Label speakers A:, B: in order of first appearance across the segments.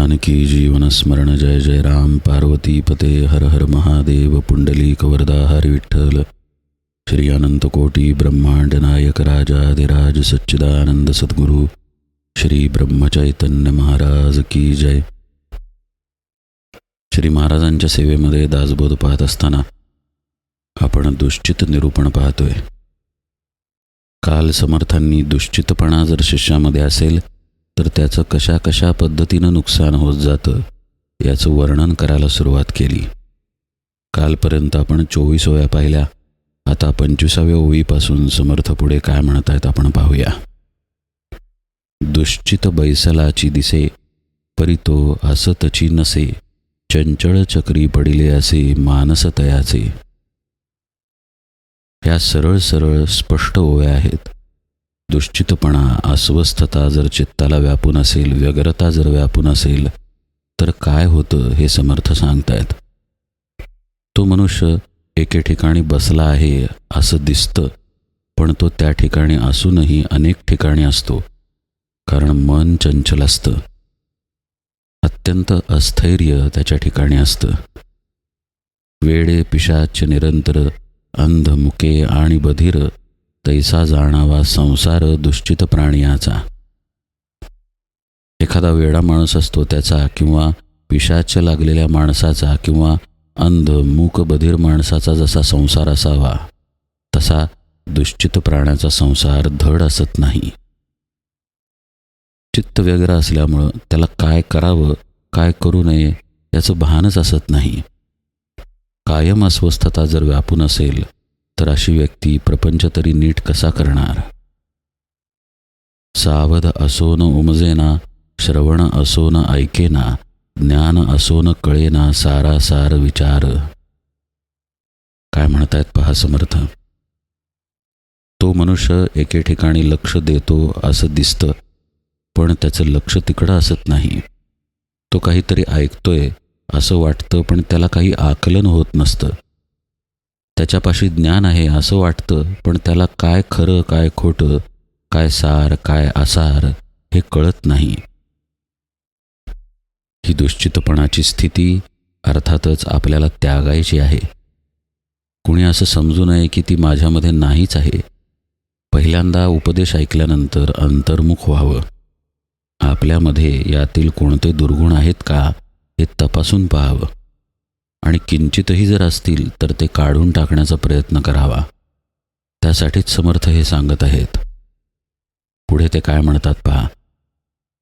A: जानकी जीवनस्मरण जय जय राम। पार्वती पते हर हर महादेव। पुंडलीक वरदा हर विठ्ठल। श्री अनंतकोटी ब्रह्मांड नायक राजाधिराज सच्चिदानंद सद्गुरु। श्री ब्रह्मचैतन्य महाराज की जय। श्री महाराजांच्या सेवेमध्ये दासबोध पाहत असताना आपण दुश्चित निरूपण पाहतोय. काल समर्थांनी दुश्चितपणा जर शिष्यामध्ये असेल तर त्याचं कशा कशा पद्धतीनं नुकसान होत जातं याचं वर्णन करायला सुरुवात केली. कालपर्यंत आपण चोवीस ओव्या पाहिल्या आता पंचवीसाव्या ओवीपासून समर्थ पुढे काय म्हणत आहेत आपण पाहूया. दुश्चित बैसलाची दिसे परी तो असतची नसे चंचळ चक्री पडिले असे मानस तयाचे ह्या सरळ सरळ स्पष्ट ओव्या आहेत. दुश्चितपणा अस्वस्थता जर चित्ताला व्यापून असेल व्यग्रता जर व्यापून असेल तर काय होतं हे समर्थ सांगतायत. तो मनुष्य एके ठिकाणी बसला आहे असं दिसतं पण तो त्या ठिकाणी असूनही अनेक ठिकाणी असतो कारण मन चंचल असतं. अत्यंत अस्थैर्य त्याच्या ठिकाणी असतं. वेडे पिशाच निरंतर अंध मुके आणि बधीर तैसा जाणावा संसार दुश्चित प्राणियाचा. एखादा वेडा माणूस असतो त्याचा किंवा पिशाच लागलेल्या माणसाचा किंवा अंध मूक बधीर माणसाचा जसा संसार असावा तसा दुश्चित प्राण्याचा संसार धड असत नाही. चित्त व्यग्र असल्यामुळं त्याला काय करावं काय करू नये याचं भानच असत नाही. कायम अस्वस्थता जर व्यापून असेल तर अशी व्यक्ती प्रपंच तरी नीट कसा करणार? सावध असो न उमजेना श्रवण असो न ऐकेना ज्ञान असो न कळेना सारा सार विचार. काय म्हणतायत पहा समर्थ. तो मनुष्य एके ठिकाणी लक्ष देतो असं दिसतं पण त्याचं लक्ष तिकडं असत नाही. तो काहीतरी ऐकतोय असं वाटतं पण त्याला काही आकलन होत नसतं. त्याच्यापाशी ज्ञान आहे असं वाटतं पण त्याला काय खरं काय खोटं काय सार काय आसार हे कळत नाही. ही दुश्चितपणाची स्थिती अर्थातच आपल्याला त्यागायची आहे. कुणी असं समजू नये की ती माझ्यामध्ये नाहीच आहे. पहिल्यांदा उपदेश ऐकल्यानंतर अंतर्मुख व्हावं. आपल्यामध्ये यातील कोणते दुर्गुण आहेत का हे तपासून पाहावं. आणि किंचितही जर असतील तर ते काढून टाकण्याचा प्रयत्न करावा. त्यासाठीच समर्थ हे सांगत आहेत. पुढे ते काय म्हणतात पहा.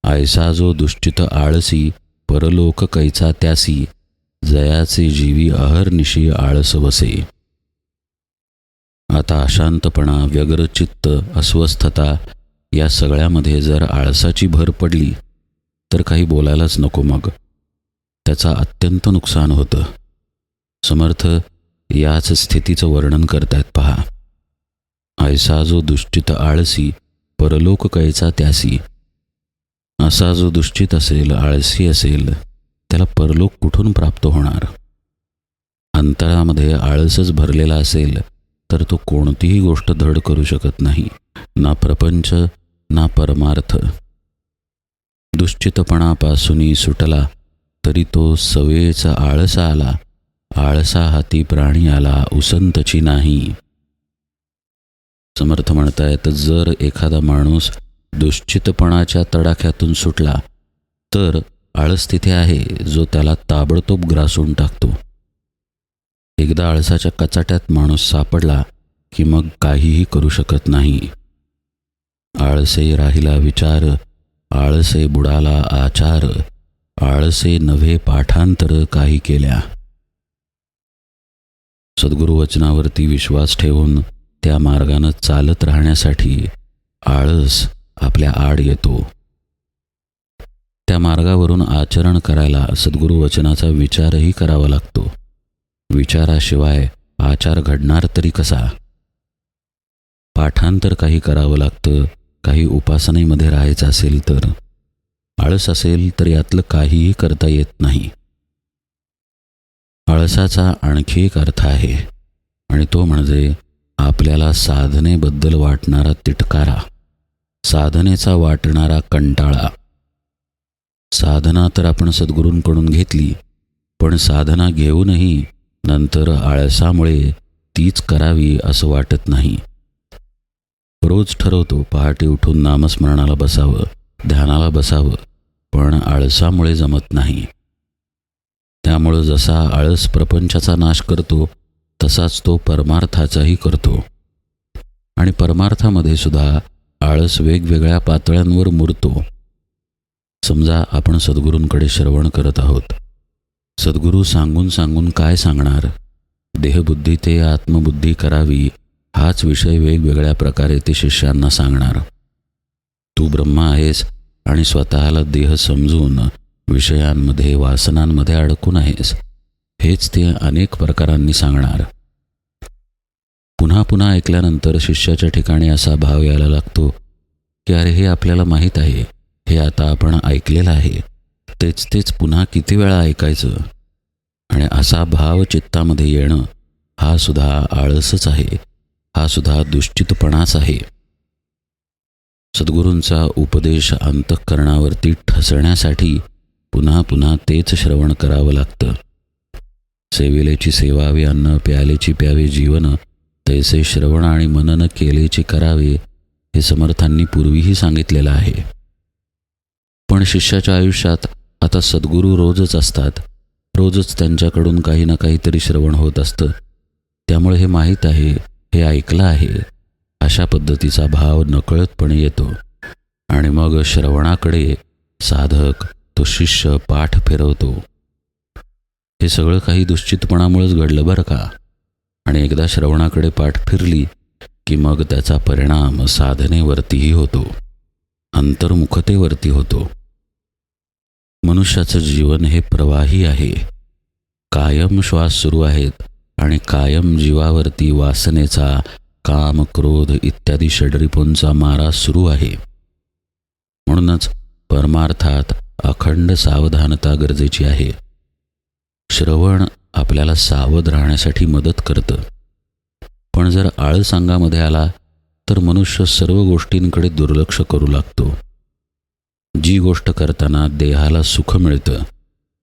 A: आयसा जो दुश्चित आळसी परलोक कैचा त्यासी जयाचे जीवी अहर्निशी आळस वसे. आता अशांतपणा व्यग्रचित्त अस्वस्थता या सगळ्यामध्ये जर आळसाची भर पडली तर काही बोलायलाच नको मग. त्याचा अत्यंत नुकसान होतं. समर्थ याच स्थितीचं वर्णन करतायत पहा. ऐसा जो दुश्चित आळसी परलोक कैचा त्यासी. असा जो दुश्चित असेल आळसी असेल त्याला परलोक कुठून प्राप्त होणार? अंतरामध्ये आळसच भरलेला असेल तर तो कोणतीही गोष्ट धड करू शकत नाही ना प्रपंच ना परमार्थ. दुश्चितपणापासूनही सुटला तरी तो सवेचा आळसा आला आळसा हाती प्राणी आला उसंतची नाही. समर्थ म्हणतायत जर एखादा माणूस दुश्चितपणाच्या तडाख्यातून सुटला तर आळस तिथे आहे जो त्याला ताबडतोब ग्रासून टाकतो. एकदा आळसाच्या कचाट्यात माणूस सापडला की मग काहीही करू शकत नाही. आळसे राहिला विचार आळसे बुडाला आचार आळसे नव्हे पाठांतर काही केल्या. सद्गुरुवचनावरती विश्वास ठेवून त्या मार्गानं चालत राहण्यासाठी आळस आपल्या आड येतो. त्या मार्गावरून आचरण करायला सद्गुरुवचनाचा विचारही करावा लागतो. विचाराशिवाय आचार घडणार तरी कसा? पाठांतर काही करावं लागतं काही उपासनेमध्ये राहायचं असेल तर. आळस असेल तर यातलं काहीही करता येत नाही. आळसाचा आणखी एक अर्थ आहे. आणि तो म्हणजे आपल्याला साधनेबद्दल वाटणारा तिटकारा. साधनेचा वाटणारा कंटाळा. साधना तर आपण सद्गुरूंकडून घेतली पण साधना घेऊनही नंतर आळसामुळे तीच करावी असं वाटत नाही. रोज ठरवतो पहाटे उठून नामस्मरणाला बसावं ध्यानाला बसावं पण आळसामुळे जमत नाही. त्यामुळं जसा आळस प्रपंचाचा नाश करतो तसाच तो परमार्थाचाही करतो. आणि परमार्थामध्ये सुद्धा आळस वेगवेगळ्या पातळ्यांवर मुरतो. समजा आपण सद्गुरूंकडे श्रवण करत आहोत. सद्गुरू सांगून सांगून काय सांगणार? देहबुद्धी ते आत्मबुद्धी करावी हाच विषय वेगवेगळ्या प्रकारे ते शिष्यांना सांगणार. तू ब्रह्मा आहेस आणि स्वतःला देह समजून विषयांमध्ये वासनांमध्ये अडकून आहेस. हेच ते अनेक प्रकारांनी सांगणार. पुन्हा पुन्हा ऐकल्यानंतर शिष्याच्या ठिकाणी असा भाव यायला लागतो की अरे हे आपल्याला माहीत आहे. हे आता आपण ऐकलेलं आहे. तेच तेच पुन्हा किती वेळा ऐकायचं? आणि असा भाव चित्तामध्ये येणं हा सुद्धा आळसच आहे. हा सुद्धा दुश्चितपणाच आहे. सद्गुरूंचा उपदेश अंतःकरणावरती ठसण्यासाठी पुन्हा पुन्हा तेच श्रवण करावं लागतं. सेविलेची सेवावे अन्न प्यालेची प्यावे जीवन तैसे श्रवण आणि मनन केलेची करावे हे समर्थांनी पूर्वीही सांगितलेलं आहे. पण शिष्याच्या आयुष्यात आता सद्गुरू रोजच असतात. रोजच त्यांच्याकडून काही ना काहीतरी श्रवण होत असतं. त्यामुळे हे माहीत आहे हे ऐकलं आहे. अशा पद्धतीचा भाव नकळतपणे येतो. आणि मग श्रवणाकडे साधक तो शिष्य पाठ फिरवतो. हे सगळं काही दुश्चितपणामुळेच घडलं बरं का? आणि एकदा श्रवणाकडे पाठ फिरली की मग त्याचा परिणाम साधनेवरतीही होतो. अंतर्मुखतेवरती होतो. मनुष्याचं जीवन हे प्रवाही आहे. कायम श्वास सुरू आहेत आणि कायम जीवावरती वासनेचा काम क्रोध इत्यादी षडरिपूंचा मारा सुरू आहे. म्हणूनच परमार्थात अखंड सावधानता गरजेची आहे. श्रवण आपल्याला सावध राहण्यासाठी मदत करतं. पण जर आळस अंगामध्ये आला तर मनुष्य सर्व गोष्टींकडे दुर्लक्ष करू लागतो. जी गोष्ट करताना देहाला सुख मिळतं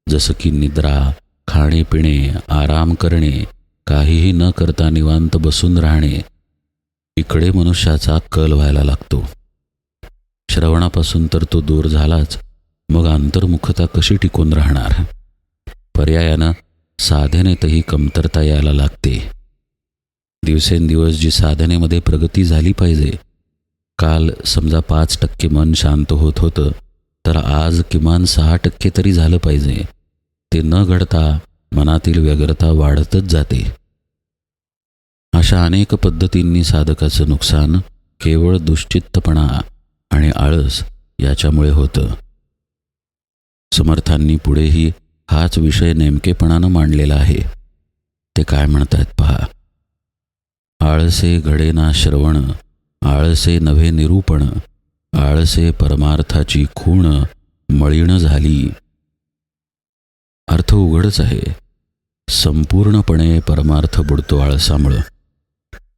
A: जसं की निद्रा खाणे पिणे आराम करणे काहीही न करता निवांत बसून राहणे इकडे मनुष्याचा कल व्हायला लागतो. श्रवणापासून तर तो दूर झालाच मग अंतर्मुखता कशी टिकून राहणार? पर्यायानं साधनेतही कमतरता यायला लागते. दिवसेंदिवस जी साधनेमध्ये प्रगती झाली पाहिजे काल समजा पाच टक्के मन शांत होत होतं तर आज किमान सहा टक्के तरी झालं पाहिजे. ते न घडता मनातील व्यग्रता वाढतच जाते. अशा अनेक पद्धतींनी साधकाचं नुकसान केवळ दुश्चित्तपणा आणि आळस याच्यामुळे होतं. समर्थांनी पुढेही हाच विषय नेमकेपणानं मांडलेला आहे. ते काय म्हणतायत पहा. आळसे घडेना श्रवण आळसे नव्हे निरूपण आळसे परमार्थाची खूण मळीण झाली. अर्थ उघडच आहे. संपूर्णपणे परमार्थ बुडतो आळसामुळं.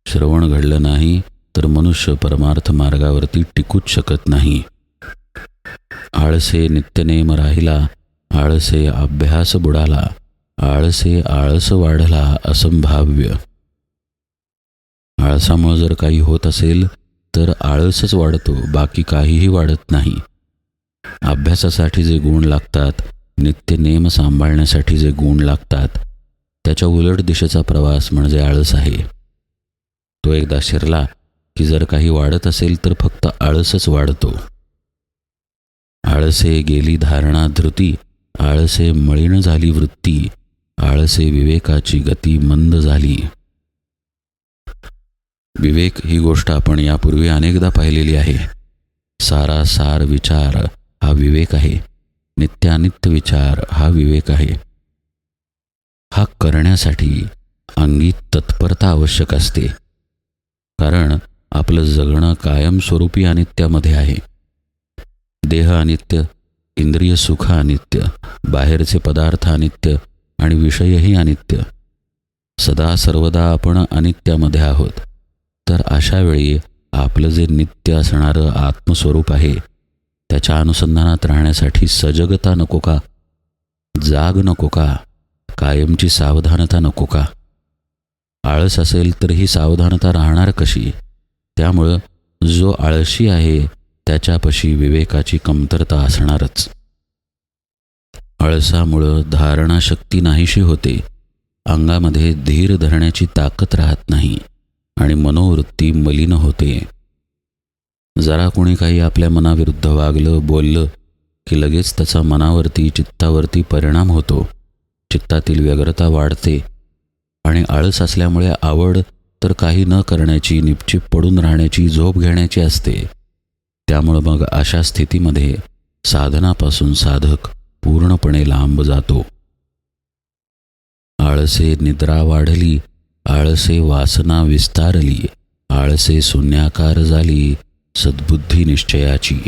A: श्रवण घडलं नाही तर मनुष्य परमार्थ मार्गावरती टिकूच शकत नाही. आळसे नित्यनेम राहिला आळसे अभ्यास बुडाला आळसे आळस वाढला असंभाव्य. आळसामुळं जर काही होत असेल तर आळसच वाढतो बाकी काहीही वाढत नाही. अभ्यासासाठी जे गुण लागतात नित्य नेम सांभाळण्यासाठी जे गुण लागतात त्याच्या उलट दिशेचा प्रवास म्हणजे आळस आहे. तो एकदा शिरला की जर काही वाढत असेल तर फक्त आळसच वाढतो. आळसे गेली धारणा धृती आळसे मळीण झाली वृत्ती आळसे विवेकाची गती मंद झाली. विवेक ही गोष्ट आपण यापूर्वी अनेकदा पाहिलेली आहे. सारा सार विचार हा विवेक आहे. नित्यानित्य विचार हा विवेक आहे. हा करण्यासाठी अंगी तत्परता आवश्यक असते. कारण आपलं जगणं कायमस्वरूपी अनित्यामध्ये आहे. देह अनित्य इंद्रिय सुख अनित्य बाहेरचे पदार्थ अनित्य आणि विषयही अनित्य. सदा सर्वदा आपण अनित्यामध्ये आहोत. तर अशा वेळी आपलं जे नित्य असणारं आत्मस्वरूप आहे त्याच्या अनुसंधानात राहण्यासाठी सजगता नको का? जाग नको का? कायमची सावधानता नको का? आळस असेल तर ही सावधानता राहणार कशी? त्यामुळं जो आळशी आहे त्याच्यापाशी विवेकाची कमतरता असणारच. आळसामुळं धारणाशक्ती नाहीशी होते. अंगामध्ये धीर धरण्याची ताकद राहत नाही आणि मनोवृत्ती मलिन होते. जरा कोणी काही आपल्या मनाविरुद्ध वागलं बोललं की लगेच त्याचा मनावरती चित्तावरती परिणाम होतो. चित्तातील व्यग्रता वाढते आणि आळस असल्यामुळे आवड तर काही न करण्याची निपचिप पडून राहण्याची झोप घेण्याची असते. त्यामुळं मग अशा स्थितीमध्ये साधनापासून साधक पूर्णपणे लांब जातो. आळसे निद्रा वाढली आळसे वासना विस्तारली आळसे शून्याकार झाली सद्बुद्धी निश्चयाची.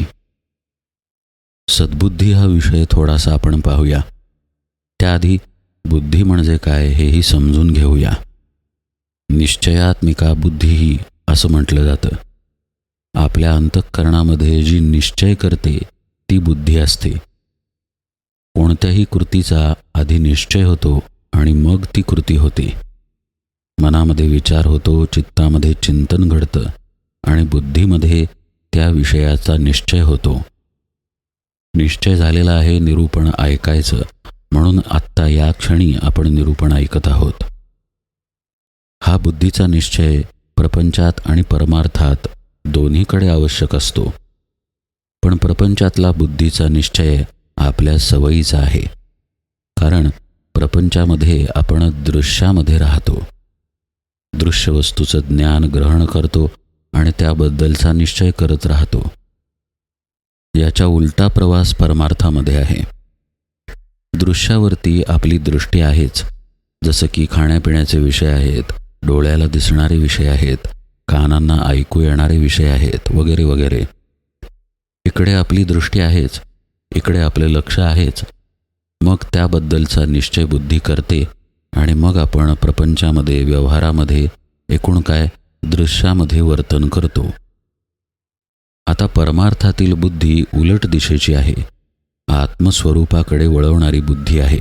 A: सद्बुद्धी हा विषय थोडासा आपण पाहूया. त्याआधी बुद्धी म्हणजे काय हेही समजून घेऊया. निश्चयात्मिका बुद्धी असं म्हटलं जातं. आपल्या अंतःकरणामध्ये जी निश्चय करते ती बुद्धी असते. कोणत्याही कृतीचा आधी निश्चय होतो आणि मग ती कृती होते. मनामध्ये विचार होतो चित्तामध्ये चिंतन घडतं आणि बुद्धीमध्ये त्या विषयाचा निश्चय होतो. निश्चय झालेला आहे निरूपण ऐकायचं म्हणून आत्ता या क्षणी आपण निरूपण ऐकत आहोत. हा बुद्धीचा निश्चय प्रपंचात आणि परमार्थात दोन्हीकडे आवश्यक असतो. पण प्रपंचातला बुद्धीचा निश्चय आपल्या सवयीचा आहे. कारण प्रपंचामध्ये आपण दृश्यामध्ये राहतो. दृश्य वस्तूचं ज्ञान ग्रहण करतो आणि त्याबद्दलचा निश्चय करत राहतो. याच्या उलटा प्रवास परमार्थामध्ये आहे. दृश्यावरती आपली दृष्टी आहेच. जसं की खाण्यापिण्याचे विषय आहेत डोळ्याला दिसणारे विषय आहेत कानांना ऐकू येणारे विषय आहेत वगैरे वगैरे. इकडे आपली दृष्टी आहेच इकडे आपले लक्ष आहेच. मग त्याबद्दलचा निश्चय बुद्धी करते आणि मग आपण प्रपंचामध्ये व्यवहारामध्ये एकूण काय दृश्यामध्ये वर्तन करतो. आता परमार्थातील बुद्धी उलट दिशेची आहे. आत्मस्वरूपाकडे वळवणारी बुद्धी आहे.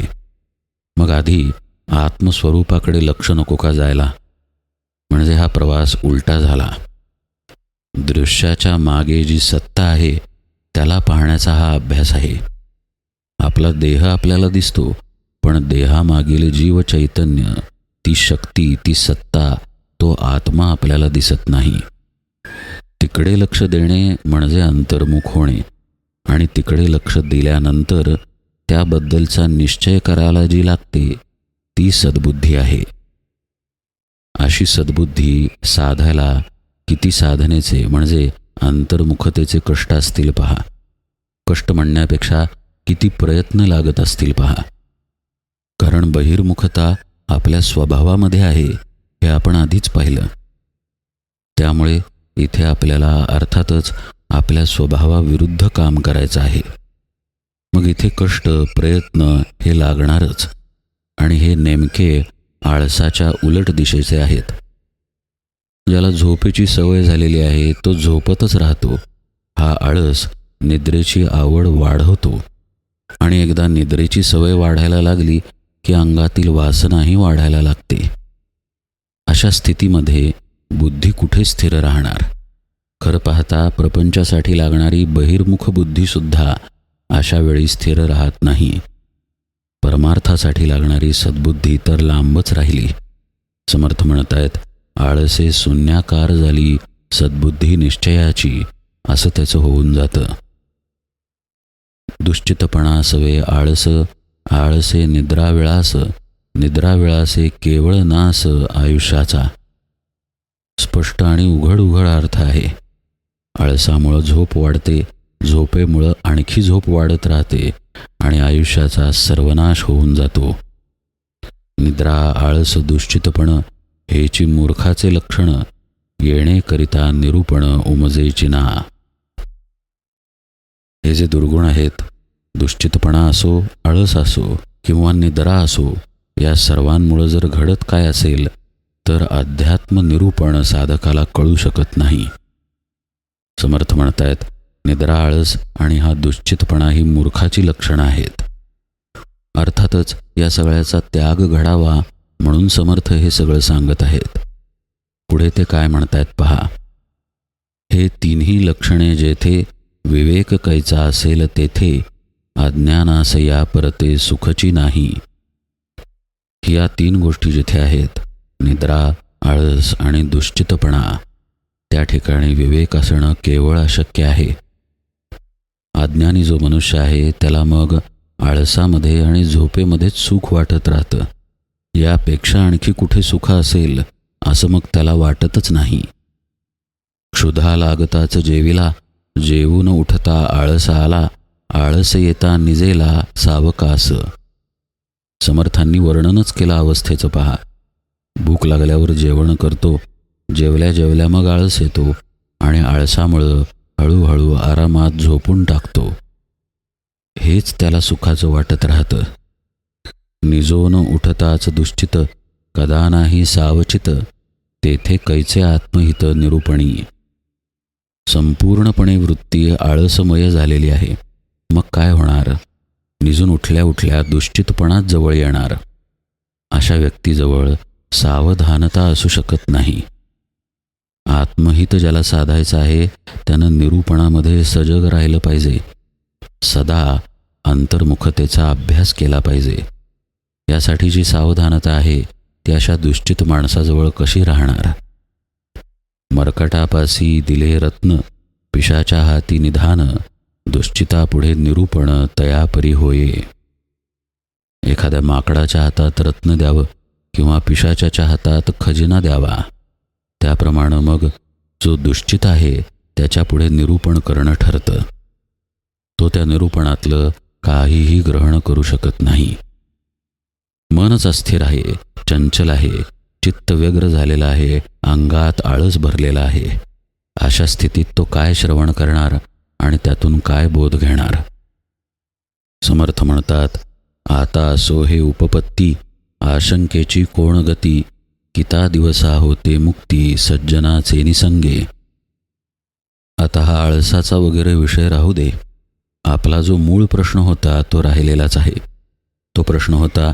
A: मग आधी आत्मस्वरूपाकडे लक्ष नको का जायला? म्हणजे हा प्रवास उलटा झाला. दृश्याच्या मागे जी सत्ता आहे त्याला पाहण्याचा हा अभ्यास आहे. आपला देह आपल्याला दिसतो पण देहामागील जीव चैतन्य ती शक्ती ती सत्ता तो आत्मा आपल्याला दिसत नाही. तिकडे लक्ष देणे म्हणजे अंतर्मुख होणे आणि तिकडे लक्ष दिल्यानंतर त्याबद्दलचा निश्चय करायला जी लागते ती सद्बुद्धी आहे. अशी सद्बुद्धी साधायला किती साधनेचे म्हणजे अंतर्मुखतेचे कष्ट असतील पहा. कष्ट म्हणण्यापेक्षा किती प्रयत्न लागत असतील पहा. कारण बहिर्मुखता आपल्या स्वभावामध्ये आहे हे आपण आधीच पाहिलं. त्यामुळे इथे आपल्याला अर्थातच आपल्या स्वभावाविरुद्ध काम करायचं आहे. मग इथे कष्ट प्रयत्न हे लागणारच. आणि हे नेमके आळसाच्या उलट दिशेचे आहेत. ज्याला झोपेची सवय झालेली आहे तो झोपतच राहतो. हा आळस निद्रेची आवड वाढवतो. आणि एकदा निद्रेची सवय वाढायला लागली की अंगातील वासनाही वाढायला लागते. अशा स्थितीमध्ये बुद्धी कुठे स्थिर राहणार? खरं पाहता प्रपंचासाठी लागणारी बहिर्मुख बुद्धीसुद्धा अशा वेळी स्थिर राहत नाही. परमार्थासाठी लागणारी सद्बुद्धी तर लांबच राहिली. समर्थ म्हणत आहेत आळसे शून्याकार झाली सद्बुद्धी निश्चयाची असं त्याचं होऊन जातं. दुश्चितपणा सवे आळस आळसे निद्राविळास निद्राविळासे केवळ नास आयुष्याचा. स्पष्ट आणि उघड उघड अर्थ आहे. आळसामुळं झोप वाढते झोपेमुळं आणखी झोप वाढत राहते. आणि आयुष्याचा सर्वनाश होऊन जातो. निद्रा आळस दुश्चितपण हेची मूर्खाचे लक्षण येणेकरिता निरूपण उमजेची ना. हे जे दुर्गुण आहेत दुश्चितपणा असो आळस असो किंवा निद्रा असो या सर्वांमुळं जर घडत काय असेल तर अध्यात्म निरूपण साधकाला कळू शकत नाही. समर्थ म्हणतायत निद्रा आळस आणि हा दुश्चितपणा ही मूर्खाची लक्षणं आहेत. अर्थातच या सगळ्याचा त्याग घडावा म्हणून समर्थ हे सगळं सांगत आहेत. पुढे ते काय म्हणतायत पहा. हे तिन्ही लक्षणे जेथे विवेक कैचा असेल तेथे अज्ञानास या परते सुखची नाही. या तीन गोष्टी जिथे आहेत निद्रा आळस आणि दुश्चितपणा त्या ठिकाणी विवेक असणं केवळ अशक्य आहे. अज्ञानी जो मनुष्य आहे त्याला मग आळसामध्ये आणि झोपेमध्येच सुख वाटत राहतं. यापेक्षा आणखी कुठे सुख असेल असं मग त्याला वाटतच नाही. क्षुधा लागताच जेविला जेवून उठता आळस आला आळस येता निजेला सावकास. समर्थांनी वर्णनच केलं अवस्थेचं पहा. भूक लागल्यावर जेवण करतो जेवल्या जेवल्या मग आळस येतो आणि आळसामुळं हळूहळू आरामात झोपून टाकतो. हेच त्याला सुखाचं वाटत राहतं. निजोन उठताच दुश्चित कदा नाही सावचित तेथे कैचे आत्महित निरूपणी. संपूर्णपणे वृत्ती आळसमय झालेली आहे. मग काय होणार? निजून उठल्या उठल्या दुश्चितपणात जवळ येणार. अशा व्यक्तीजवळ सावधानता असू शकत नाही. आत्महित ज्याला साधायचं आहे त्यानं निरूपणामध्ये सजग राहिलं पाहिजे. सदा अंतर्मुखतेचा अभ्यास केला पाहिजे. यासाठी जी सावधानता आहे ती अशा दुश्चित माणसाजवळ कशी राहणार? मरकटापासी दिले रत्न पिशाच्या हाती निधान दुश्चितापुढे निरूपण तयापरी होये. एखाद्या माकडाच्या हातात रत्न द्यावं किंवा पिशाच्याच्या हातात खजिना द्यावा? त्याप्रमाणे मग जो दुश्चित आहे त्याच्यापुढे निरूपण करणं ठरतं. तो त्या निरूपणातलं काहीही ग्रहण करू शकत नाही. मनच अस्थिर आहे चंचल आहे चित्त व्यग्र झालेलं आहे अंगात आळस भरलेला आहे. अशा स्थितीत तो काय श्रवण करणार आणि त्यातून काय बोध घेणार? समर्थ म्हणतात आता असो हे उपपत्ती आशंकेची कोण गती किता दिवसा होते मुक्ती सज्जनाचे निसंगे. आता हा आळसाचा वगैरे विषय राहू दे. आपला जो मूळ प्रश्न होता तो राहिलेलाच आहे. तो प्रश्न होता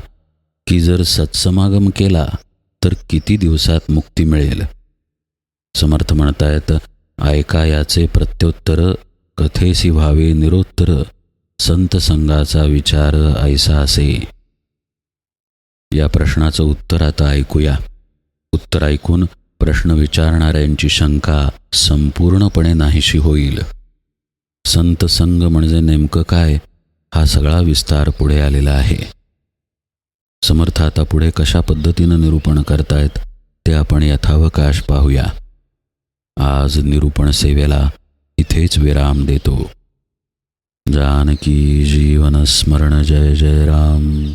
A: की जर सत्समागम केला तर किती दिवसात मुक्ती मिळेल? समर्थ म्हणतायत ऐका याचे प्रत्युत्तर कथेसी व्हावे निरोत्तर संत संघाचा विचार ऐसा असे. या प्रश्नाचं उत्तर आता ऐकूया. उत्तर ऐकून प्रश्न विचारणाऱ्यांची शंका संपूर्णपणे नाहीशी होईल. संत संघ म्हणजे नेमकं काय? हा सगळा विस्तार पुढे आलेला आहे. समर्थ आता पुढे कशा पद्धतीनं निरूपण करतायत ते आपण यथावकाश पाहूया. आज निरूपण सेवेला इथेच विराम देतो. जानकी जीवन स्मरण जय जय राम.